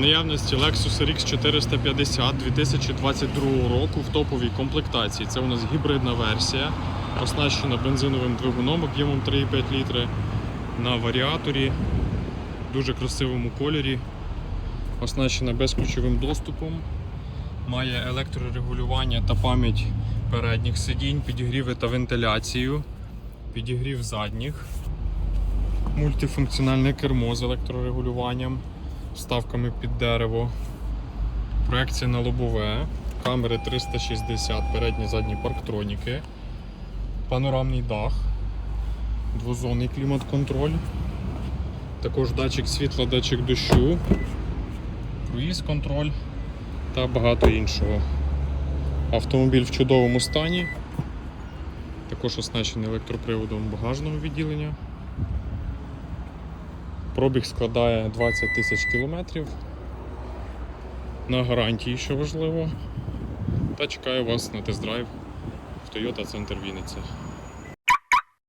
наявності Lexus RX 450 2022 року в топовій комплектації. Це у нас гібридна версія, оснащена бензиновим двигуном об'ємом 3,5 літри на варіаторі, дуже красивому кольорі, оснащена безключовим доступом, має електрорегулювання та пам'ять передніх сидінь, підігріви та вентиляцію, підігрів задніх, мультифункціональне кермо з електрорегулюванням вставками під дерево, проекція на лобове, камери 360, передні задні парктроніки, панорамний дах, двозонний клімат-контроль, також датчик світла, датчик дощу, круїз-контроль та багато іншого. Автомобіль в чудовому стані, також оснащений електроприводом багажного відділення. Пробіг складає 20 тисяч кілометрів. На гарантії, що важливо. Та чекаю вас на тест-драйв в Toyota Центр Вінниця.